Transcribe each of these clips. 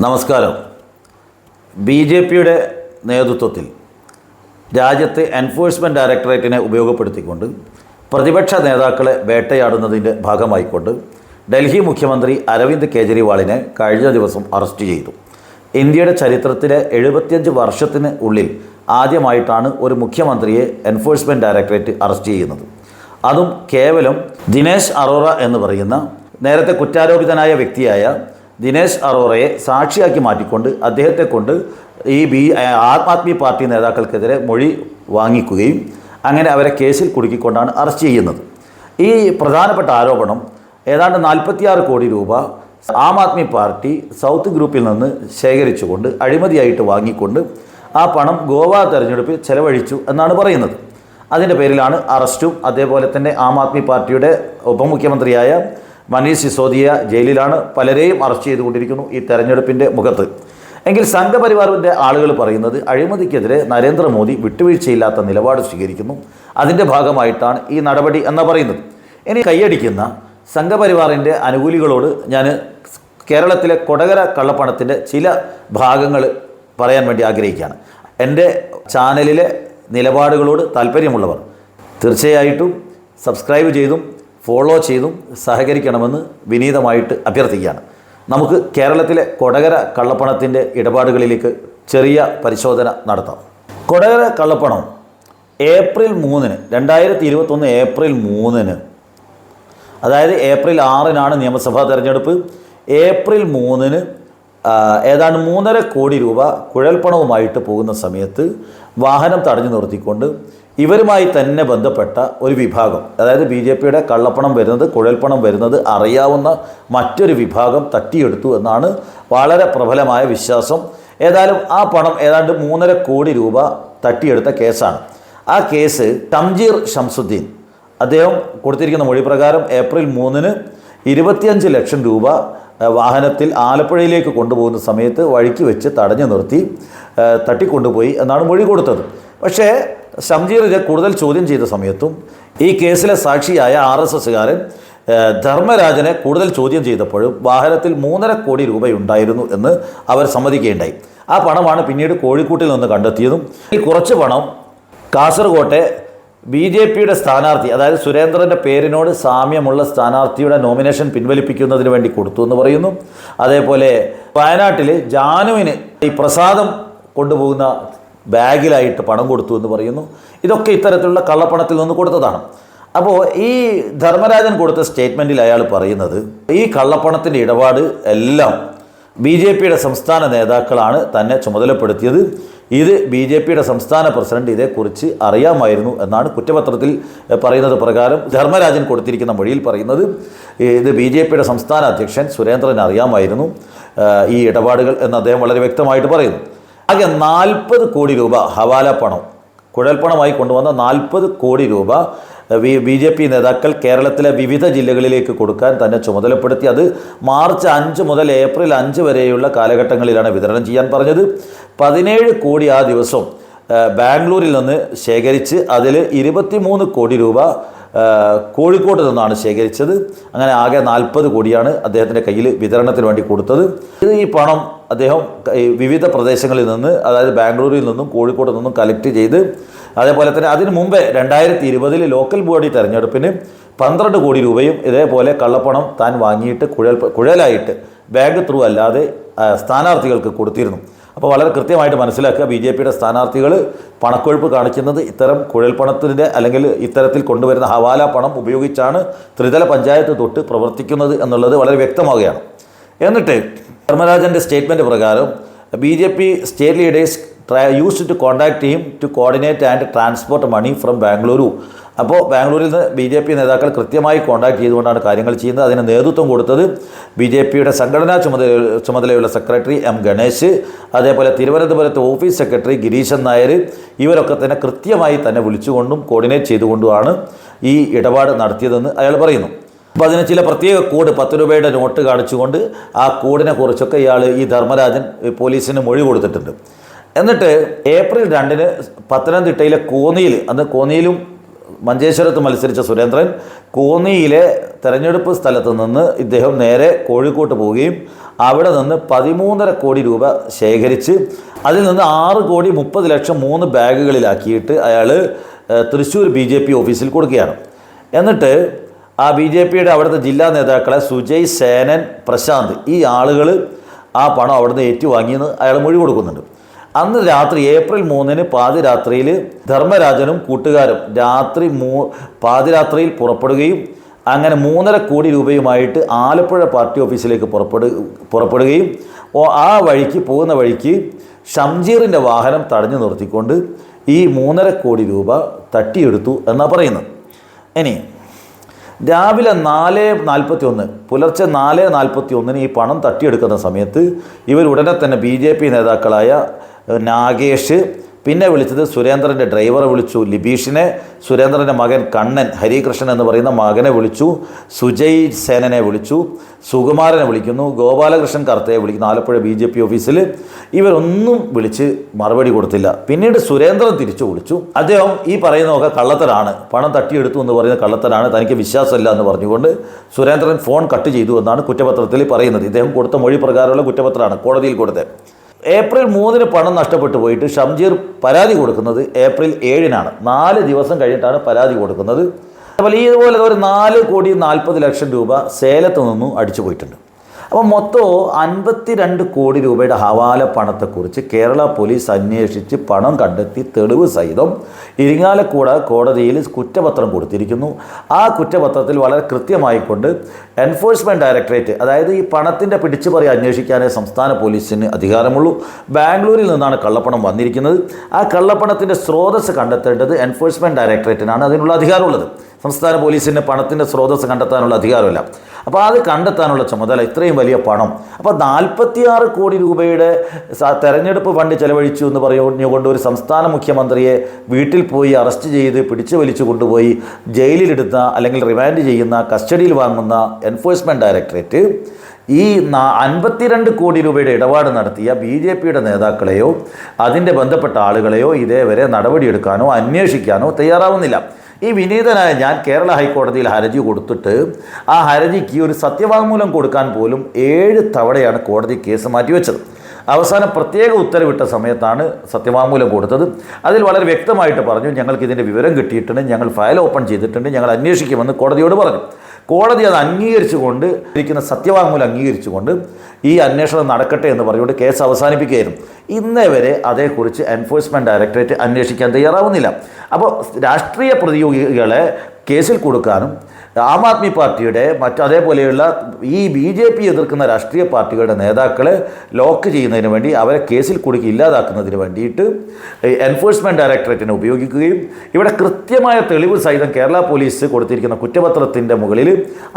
നമസ്കാരം. B J പിയുടെ നേതൃത്വത്തിൽ രാജ്യത്തെ എൻഫോഴ്സ്മെന്റ് ഡയറക്ടറേറ്റിനെ ഉപയോഗപ്പെടുത്തിക്കൊണ്ട് പ്രതിപക്ഷ നേതാക്കളെ വേട്ടയാടുന്നതിന്റെ ഭാഗമായിക്കൊണ്ട് ഡൽഹി മുഖ്യമന്ത്രി അരവിന്ദ് കെജ്രിവാളിനെ കഴിഞ്ഞ ദിവസം അറസ്റ്റ് ചെയ്തു. ഇന്ത്യയുടെ ചരിത്രത്തിലെ എഴുപത്തിയഞ്ച് വർഷത്തിന് ഉള്ളിൽ ആദ്യമായിട്ടാണ് ഒരു മുഖ്യമന്ത്രിയെ എൻഫോഴ്സ്മെന്റ് ഡയറക്ടറേറ്റ് അറസ്റ്റ് ചെയ്യുന്നത്. അതും കേവലം ദിനേശ് അറോറ എന്ന് പറയുന്ന നേരത്തെ കുറ്റാരോപിതനായ വ്യക്തിയായ ദിനേശ് അറോറയെ സാക്ഷിയാക്കി മാറ്റിക്കൊണ്ട് അദ്ദേഹത്തെ കൊണ്ട് ഈ ബി ആം ആദ്മി പാർട്ടി നേതാക്കൾക്കെതിരെ മൊഴി വാങ്ങിക്കുകയും അങ്ങനെ അവരെ കേസിൽ കുടുക്കിക്കൊണ്ടാണ് അറസ്റ്റ് ചെയ്യുന്നത്. ഈ പ്രധാനപ്പെട്ട ആരോപണം ഏതാണ്ട് നാൽപ്പത്തിയാറ് കോടി രൂപ ആം ആദ്മി പാർട്ടി സൗത്ത് ഗ്രൂപ്പിൽ നിന്ന് ശേഖരിച്ചുകൊണ്ട് അഴിമതിയായിട്ട് വാങ്ങിക്കൊണ്ട് ആ പണം ഗോവ തെരഞ്ഞെടുപ്പിൽ ചെലവഴിച്ചു എന്നാണ് പറയുന്നത്. അതിന്റെ പേരിലാണ് അറസ്റ്റും അതേപോലെ തന്നെ ആം ആദ്മി പാർട്ടിയുടെ ഉപമുഖ്യമന്ത്രിയായ മനീഷ് സിസോദിയ ജയിലിലാണ് പലരെയും അറസ്റ്റ് ചെയ്തുകൊണ്ടിരിക്കുന്നു ഈ തെരഞ്ഞെടുപ്പിന്റെ മുഖത്ത്. എങ്കിൽ സംഘപരിവാറിന്റെ ആളുകൾ പറയുന്നത് അഴിമതിക്കെതിരെ നരേന്ദ്രമോദി വിട്ടുവീഴ്ചയില്ലാത്ത നിലപാട് സ്വീകരിക്കുന്നു. അതിന്റെ ഭാഗമായിട്ടാണ് ഈ നടപടി എന്ന് പറയുന്നത്. ഇനി കൈയടിക്കുന്ന സംഘപരിവാറിന്റെ അനുകൂലികളോട് ഞാൻ കേരളത്തിലെ കൊടകര കള്ളപ്പണത്തിന്റെ ചില ഭാഗങ്ങൾ പറയാൻ വേണ്ടി ആഗ്രഹിക്കുകയാണ്. എന്റെ ചാനലിലെ നിലപാടുകളോട് താല്പര്യമുള്ളവർ തീർച്ചയായിട്ടും സബ്സ്ക്രൈബ് ചെയ്തും ഫോളോ ചെയ്തും സഹകരിക്കണമെന്ന് വിനീതമായിട്ട് അഭ്യർത്ഥിക്കുകയാണ്. നമുക്ക് കേരളത്തിലെ കൊടകര കള്ളപ്പണത്തിന്റെ ഇടപാടുകളിലേക്ക് ചെറിയ പരിശോധന നടത്താം. കൊടകര കള്ളപ്പണം ഏപ്രിൽ മൂന്നിന് രണ്ടായിരത്തി ഇരുപത്തൊന്ന് ഏപ്രിൽ മൂന്നിന് അതായത് ഏപ്രിൽ ആറിനാണ് നിയമസഭാ തെരഞ്ഞെടുപ്പ്. ഏപ്രിൽ മൂന്നിന് ഏതാണ്ട് മൂന്നര കോടി രൂപ കുഴൽപ്പണവുമായിട്ട് പോകുന്ന സമയത്ത് വാഹനം തടഞ്ഞു നിർത്തിക്കൊണ്ട് ഇവരുമായി തന്നെ ബന്ധപ്പെട്ട ഒരു വിഭാഗം അതായത് ബി ജെ പിയുടെ കള്ളപ്പണം വരുന്നത് കുഴൽപ്പണം വരുന്നത് അറിയാവുന്ന മറ്റൊരു വിഭാഗം തട്ടിയെടുത്തു എന്നാണ് വളരെ പ്രബലമായ വിശ്വാസം. ഏതായാലും ആ പണം ഏതാണ്ട് മൂന്നര കോടി രൂപ തട്ടിയെടുത്ത കേസാണ്. ആ കേസ് തംജീർ ഷംസുദ്ദീൻ അദ്ദേഹം കൊടുത്തിരിക്കുന്ന മൊഴി പ്രകാരം ഏപ്രിൽ മൂന്നിന് ഇരുപത്തിയഞ്ച് ലക്ഷം രൂപ വാഹനത്തിൽ ആലപ്പുഴയിലേക്ക് കൊണ്ടുപോകുന്ന സമയത്ത് വഴിക്ക് വെച്ച് തടഞ്ഞു നിർത്തി തട്ടിക്കൊണ്ടുപോയി എന്നാണ് മൊഴി കൊടുത്തത്. പക്ഷേ ഷംജീറിനെ കൂടുതൽ ചോദ്യം ചെയ്ത സമയത്തും ഈ കേസിലെ സാക്ഷിയായ ആർ എസ് എസ്സുകാരൻ ധർമ്മരാജനെ കൂടുതൽ ചോദ്യം ചെയ്തപ്പോഴും വാഹനത്തിൽ മൂന്നര കോടി രൂപയുണ്ടായിരുന്നു എന്ന് അവർ സമ്മതിക്കുകയുണ്ടായി. ആ പണമാണ് പിന്നീട് കോഴിക്കോട്ടിൽ നിന്ന് കണ്ടെത്തിയതും. ഈ കുറച്ച് പണം കാസർകോട്ടെ ബി ജെ പിയുടെ സ്ഥാനാർത്ഥി അതായത് സുരേന്ദ്രന്റെ പേരിനോട് സാമ്യമുള്ള സ്ഥാനാർത്ഥിയുടെ നോമിനേഷൻ പിൻവലിപ്പിക്കുന്നതിന് വേണ്ടി കൊടുത്തു എന്ന് പറയുന്നു. അതേപോലെ വയനാട്ടിൽ ജാനുവിന് ഈ പ്രസാദം കൊണ്ടുപോകുന്ന ബാഗിലായിട്ട് പണം കൊടുത്തു എന്ന് പറയുന്നു. ഇതൊക്കെ ഇത്തരത്തിലുള്ള കള്ളപ്പണത്തിൽ നിന്ന് കൊടുത്തതാണ്. അപ്പോൾ ഈ ധർമ്മരാജൻ കൊടുത്ത സ്റ്റേറ്റ്മെന്റിൽ അയാൾ പറയുന്നത് ഈ കള്ളപ്പണത്തിന്റെ ഇടപാട് എല്ലാം ബി ജെ പിയുടെ സംസ്ഥാന നേതാക്കളാണ് തന്നെ ചുമതലപ്പെടുത്തിയത്. ഇത് ബി ജെ പിയുടെ സംസ്ഥാന പ്രസിഡന്റ് ഇതേക്കുറിച്ച് അറിയാമായിരുന്നു എന്നാണ് കുറ്റപത്രത്തിൽ പറയുന്നത് പ്രകാരം ധർമ്മരാജൻ കൊടുത്തിരിക്കുന്ന മൊഴിയിൽ പറയുന്നത്. ഇത് ബി ജെ പിയുടെ സംസ്ഥാന അധ്യക്ഷൻ സുരേന്ദ്രൻ അറിയാമായിരുന്നു ഈ ഇടപാടുകൾ എന്ന് അദ്ദേഹം വളരെ വ്യക്തമായിട്ട് പറയുന്നു. ആകെ നാൽപ്പത് കോടി രൂപ ഹവാല പണം കുഴൽപ്പണമായി കൊണ്ടുവന്ന നാൽപ്പത് കോടി രൂപ ബി ജെ പി നേതാക്കൾ കേരളത്തിലെ വിവിധ ജില്ലകളിലേക്ക് കൊടുക്കാൻ തന്നെ ചുമതലപ്പെടുത്തി. അത് മാർച്ച് അഞ്ച് മുതൽ ഏപ്രിൽ അഞ്ച് വരെയുള്ള കാലഘട്ടങ്ങളിലാണ് വിതരണം ചെയ്യാൻ പറഞ്ഞത്. പതിനേഴ് കോടി ആ ദിവസം ബാംഗ്ലൂരിൽ നിന്ന് ശേഖരിച്ച് അതിൽ ഇരുപത്തിമൂന്ന് കോടി രൂപ കോഴിക്കോട് കോഴിക്കോട്ട് നിന്നാണ് ശേഖരിച്ചത്. അങ്ങനെ ആകെ നാൽപ്പത് കോടിയാണ് അദ്ദേഹത്തിന്റെ കയ്യിൽ വിതരണത്തിന് വേണ്ടി കൊടുത്തത്. ഇത് ഈ പണം അദ്ദേഹം വിവിധ പ്രദേശങ്ങളിൽ നിന്ന് അതായത് ബാംഗ്ലൂരിൽ നിന്നും കോഴിക്കോട് നിന്നും കളക്ട് ചെയ്ത് അതേപോലെ തന്നെ അതിന് മുമ്പേ രണ്ടായിരത്തി ഇരുപതിൽ ലോക്കൽ ബോഡി തെരഞ്ഞെടുപ്പിന് പന്ത്രണ്ട് കോടി രൂപയും ഇതേപോലെ കള്ളപ്പണം താൻ വാങ്ങിയിട്ട് കുഴൽ കുഴലായിട്ട് ബാങ്ക് ത്രൂ അല്ലാതെ സ്ഥാനാർത്ഥികൾക്ക് കൊടുത്തിരുന്നു. അപ്പോൾ വളരെ കൃത്യമായിട്ട് മനസ്സിലാക്കുക ബി ജെ പിയുടെ സ്ഥാനാർത്ഥികൾ പണക്കൊഴുപ്പ് കാണിക്കുന്നത് ഇത്തരം കുഴൽപ്പണത്തിന്റെ അല്ലെങ്കിൽ ഇത്തരത്തിൽ കൊണ്ടുവരുന്ന ഹവാല പണം ഉപയോഗിച്ചാണ് ത്രിതല പഞ്ചായത്ത് തൊട്ട് പ്രവർത്തിക്കുന്നത് എന്നുള്ളത് വളരെ വ്യക്തമാവുകയാണ്. എന്നിട്ട് ധർമ്മരാജന്റെ സ്റ്റേറ്റ്മെന്റ് പ്രകാരം B J P state leaders use to contact him to coordinate and transport money from Bengaluru. അപ്പോൾ ബാംഗ്ലൂരിൽ നിന്ന് ബി ജെ പി നേതാക്കൾ കൃത്യമായി കോൺടാക്ട് ചെയ്തുകൊണ്ടാണ് കാര്യങ്ങൾ ചെയ്യുന്നത്. അതിന് നേതൃത്വം കൊടുത്തത് ബി ജെ പിയുടെ സംഘടനാ ചുമതല ചുമതലയുള്ള സെക്രട്ടറി എം ഗണേശ് അതേപോലെ തിരുവനന്തപുരത്ത് ഓഫീസ് സെക്രട്ടറി ഗിരീശൻ നായർ ഇവരൊക്കെ തന്നെ കൃത്യമായി തന്നെ വിളിച്ചുകൊണ്ടും കോർഡിനേറ്റ് ചെയ്തുകൊണ്ടുമാണ് ഈ ഇടപാട് നടത്തിയതെന്ന് അയാൾ പറയുന്നു. അപ്പോൾ അതിന് ചില പ്രത്യേക കോഡ് പത്ത് രൂപയുടെ നോട്ട് കാണിച്ചുകൊണ്ട് ആ കോഡിനെ കുറിച്ചൊക്കെ ഇയാൾ ഈ ധർമ്മരാജൻ പോലീസിന് മൊഴി കൊടുത്തിട്ടുണ്ട്. എന്നിട്ട് ഏപ്രിൽ രണ്ടിന് പത്തനംതിട്ടയിലെ കോന്നിയിൽ അന്ന് കോന്നിയിലും മഞ്ചേശ്വരത്ത് മത്സരിച്ച സുരേന്ദ്രൻ കോന്നിയിലെ തെരഞ്ഞെടുപ്പ് സ്ഥലത്ത് നിന്ന് ഇദ്ദേഹം നേരെ കോഴിക്കോട്ട് പോവുകയും അവിടെ നിന്ന് പതിമൂന്നര കോടി രൂപ ശേഖരിച്ച് അതിൽ നിന്ന് ആറ് കോടി മുപ്പത് ലക്ഷം മൂന്ന് ബാഗുകളിലാക്കിയിട്ട് അയാൾ തൃശ്ശൂർ ബി ഓഫീസിൽ കൊടുക്കുകയാണ്. എന്നിട്ട് ആ ബി ജെ പിയുടെ അവിടുത്തെ ജില്ലാ നേതാക്കളെ സുജയ് സേനൻ പ്രശാന്ത് ഈ ആളുകൾ ആ പണം അവിടുന്ന് ഏറ്റുവാങ്ങിയെന്ന് അയാൾ മൊഴി കൊടുക്കുന്നുണ്ട്. അന്ന് രാത്രി ഏപ്രിൽ മൂന്നിന് പാതിരാത്രിയിൽ ധർമ്മരാജനും കൂട്ടുകാരും രാത്രി മൂ പാതിരാത്രിയിൽ പുറപ്പെടുകയും അങ്ങനെ മൂന്നര കോടി രൂപയുമായിട്ട് ആലപ്പുഴ പാർട്ടി ഓഫീസിലേക്ക് പുറപ്പെടു പുറപ്പെടുകയും ഓ ആ വഴിക്ക് പോകുന്ന വഴിക്ക് ഷംജീറിന്റെ വാഹനം തടഞ്ഞു നിർത്തിക്കൊണ്ട് ഈ മൂന്നര കോടി രൂപ തട്ടിയെടുത്തു എന്നാണ് പറയുന്നത്. ഇനി രാവിലെ നാല് നാൽപ്പത്തി ഒന്ന് പുലർച്ചെ നാല് നാൽപ്പത്തി ഒന്നിന് ഈ പണം തട്ടിയെടുക്കുന്ന സമയത്ത് ഇവർ ഉടനെ തന്നെ ബി ജെ പി നേതാക്കളായ നാഗേഷ് പിന്നെ വിളിച്ചത് സുരേന്ദ്രന്റെ ഡ്രൈവറെ വിളിച്ചു ലിബീഷിനെ സുരേന്ദ്രന്റെ മകൻ കണ്ണൻ ഹരികൃഷ്ണൻ എന്ന് പറയുന്ന മകനെ വിളിച്ചു സുജയ് സേനനെ വിളിച്ചു സുകുമാരനെ വിളിക്കുന്നു ഗോപാലകൃഷ്ണൻ കർത്തയെ വിളിക്കുന്നു ആലപ്പുഴ ബി ജെ പി ഓഫീസിൽ. ഇവരൊന്നും വിളിച്ച് മറുപടി കൊടുത്തില്ല. പിന്നീട് സുരേന്ദ്രൻ തിരിച്ചു വിളിച്ചു. അദ്ദേഹം ഈ പറയുന്നതൊക്കെ കള്ളത്തരാണ്. പണം തട്ടിയെടുത്തു എന്ന് പറയുന്ന കള്ളത്തരാണ്. തനിക്ക് വിശ്വാസമില്ല എന്ന് പറഞ്ഞുകൊണ്ട് സുരേന്ദ്രൻ ഫോൺ കട്ട് ചെയ്തു എന്നാണ് കുറ്റപത്രത്തിൽ പറയുന്നത്. ഇദ്ദേഹം കൊടുത്ത മൊഴി പ്രകാരമുള്ള കുറ്റപത്രമാണ് കോടതിയിൽ കൊടുത്തത്. ഏപ്രിൽ മൂന്നിന് പണം നഷ്ടപ്പെട്ടു പോയിട്ട് ഷംജീർ പരാതി കൊടുക്കുന്നത് ഏപ്രിൽ ഏഴിനാണ്. നാല് ദിവസം കഴിഞ്ഞിട്ടാണ് പരാതി കൊടുക്കുന്നത്. ഈ ഇതുപോലെ ഒരു നാല് കോടി നാൽപ്പത് ലക്ഷം രൂപ സേലത്ത് നിന്നും അടിച്ചു പോയിട്ടുണ്ട്. അപ്പോൾ മൊത്തം അൻപത്തി രണ്ട് കോടി രൂപയുടെ ഹവാല പണത്തെക്കുറിച്ച് കേരള പോലീസ് അന്വേഷിച്ച് പണം കണ്ടെത്തി തെളിവ് സഹിതം ഇരിങ്ങാലക്കൂട കോടതിയിൽ കുറ്റപത്രം കൊടുത്തിരിക്കുന്നു. ആ കുറ്റപത്രത്തിൽ വളരെ കൃത്യമായിക്കൊണ്ട് എൻഫോഴ്സ്മെന്റ് ഡയറക്ടറേറ്റ് അതായത് ഈ പണത്തിന്റെ പിടിച്ചുപറി അന്വേഷിക്കാനേ സംസ്ഥാന പോലീസിന് അധികാരമുള്ളൂ. ബാംഗ്ലൂരിൽ നിന്നാണ് കള്ളപ്പണം വന്നിരിക്കുന്നത്. ആ കള്ളപ്പണത്തിന്റെ സ്രോതസ്സ് കണ്ടെത്തേണ്ടത് എൻഫോഴ്സ്മെന്റ് ഡയറക്ടറേറ്റിനാണ് അതിനുള്ള അധികാരമുള്ളത്. സംസ്ഥാന പോലീസിന് പണത്തിന്റെ സ്രോതസ്സ് കണ്ടെത്താനുള്ള അധികാരമില്ല. അപ്പോൾ അത് കണ്ടെത്താനുള്ള ചുമതല ഇത്രയും വലിയ പണം. അപ്പോൾ നാൽപ്പത്തിയാറ് കോടി രൂപയുടെ തെരഞ്ഞെടുപ്പ് ഫണ്ട് ചെലവഴിച്ചു എന്ന് പറഞ്ഞുകൊണ്ട് ഒരു സംസ്ഥാന മുഖ്യമന്ത്രിയെ വീട്ടിൽ പോയി അറസ്റ്റ് ചെയ്ത് പിടിച്ചു വലിച്ചു കൊണ്ടുപോയി ജയിലിലെടുത്ത അല്ലെങ്കിൽ റിമാൻഡ് ചെയ്യുന്ന കസ്റ്റഡിയിൽ വാങ്ങുന്ന എൻഫോഴ്സ്മെന്റ് ഡയറക്ടറേറ്റ് ഈ അൻപത്തിരണ്ട് കോടി രൂപയുടെ ഇടപാട് നടത്തിയ ബി ജെ പിയുടെ നേതാക്കളെയോ അതിന്റെ ബന്ധപ്പെട്ട ആളുകളെയോ ഇതേവരെ നടപടിയെടുക്കാനോ അന്വേഷിക്കാനോ തയ്യാറാവുന്നില്ല. ഈ വിനീതനായ ഞാൻ കേരള ഹൈക്കോടതിയിൽ ഹർജി കൊടുത്തിട്ട് ആ ഹർജിക്ക് ഒരു സത്യവാങ്മൂലം കൊടുക്കാൻ പോലും ഏഴ് തവണയാണ് കോടതി കേസ് മാറ്റിവെച്ചത്. അവസാനം പ്രത്യേക ഉത്തരവിട്ട സമയത്താണ് സത്യവാങ്മൂലം കൊടുത്തത്. അതിൽ വളരെ വ്യക്തമായിട്ട് പറഞ്ഞു ഞങ്ങൾക്ക് ഇതിന്റെ വിവരം കിട്ടിയിട്ടുണ്ട് ഞങ്ങൾ ഫയൽ ഓപ്പൺ ചെയ്തിട്ടുണ്ട് ഞങ്ങൾ അന്വേഷിക്കുമെന്ന് കോടതിയോട് പറഞ്ഞു. കോടതി അത് അംഗീകരിച്ചുകൊണ്ട് ഇരിക്കുന്ന സത്യവാങ്മൂലം അംഗീകരിച്ചുകൊണ്ട് ഈ അന്വേഷണം നടക്കട്ടെ എന്ന് പറഞ്ഞുകൊണ്ട് കേസ് അവസാനിപ്പിക്കുകയായിരുന്നു. ഇന്നേ വരെ അതേക്കുറിച്ച് എൻഫോഴ്സ്മെന്റ് ഡയറക്ടറേറ്റ് അന്വേഷിക്കാൻ തയ്യാറാവുന്നില്ല. അപ്പോൾ രാഷ്ട്രീയ പ്രതിയോഗികളെ കേസിൽ കൊടുക്കാനും ആം ആദ്മി പാർട്ടിയുടെ മറ്റു അതേപോലെയുള്ള ഈ ബി ജെ പി എതിർക്കുന്ന രാഷ്ട്രീയ പാർട്ടികളുടെ നേതാക്കളെ ലോക്ക് ചെയ്യുന്നതിന് വേണ്ടി അവരെ കേസിൽ കുടുക്കി ഇല്ലാതാക്കുന്നതിന് വേണ്ടിയിട്ട് എൻഫോഴ്സ്മെന്റ് ഡയറക്ടറേറ്റിനെ ഉപയോഗിക്കുകയും ഇവിടെ കൃത്യമായ തെളിവ് സഹിതം കേരള പോലീസ് കൊടുത്തിരിക്കുന്ന കുറ്റപത്രത്തിന്റെ മുകളിൽ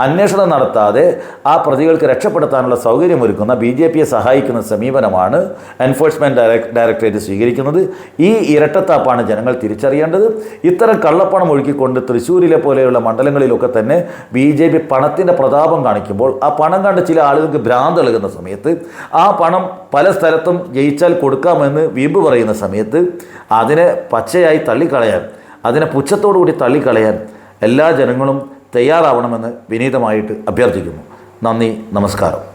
അന്വേഷണം നടത്താതെ ആ പ്രതികൾക്ക് രക്ഷപ്പെടുത്താനുള്ള സൗകര്യമൊരുക്കുന്ന ബി ജെ പിയെ സഹായിക്കുന്ന സമീപനമാണ് എൻഫോഴ്സ്മെന്റ് ഡയറക്ടറേറ്റ് സ്വീകരിക്കുന്നത്. ഈ ഇരട്ടത്താപ്പാണ് ജനങ്ങൾ തിരിച്ചറിയേണ്ടത്. ഇത്തരം കള്ളപ്പണം ഒഴുക്കിക്കൊണ്ട് തൃശ്ശൂരിലെ പോലെയുള്ള മണ്ഡലങ്ങളിലൊക്കെ തന്നെ ബി ജെ പി പണത്തിന്റെ പ്രതാപം കാണിക്കുമ്പോൾ ആ പണം കണ്ട് ചില ആളുകൾക്ക് ഭ്രാന്ത് നൽകുന്ന സമയത്ത് ആ പണം പല സ്ഥലത്തും ജയിച്ചാൽ കൊടുക്കാമെന്ന് വീമ്പ് പറയുന്ന സമയത്ത് അതിനെ പച്ചയായി തള്ളിക്കളയാൻ അതിനെ പുച്ഛത്തോടു കൂടി തള്ളിക്കളയാൻ എല്ലാ ജനങ്ങളും തയ്യാറാവണമെന്ന് വിനീതമായിട്ട് അഭ്യർത്ഥിക്കുന്നു. നന്ദി നമസ്കാരം.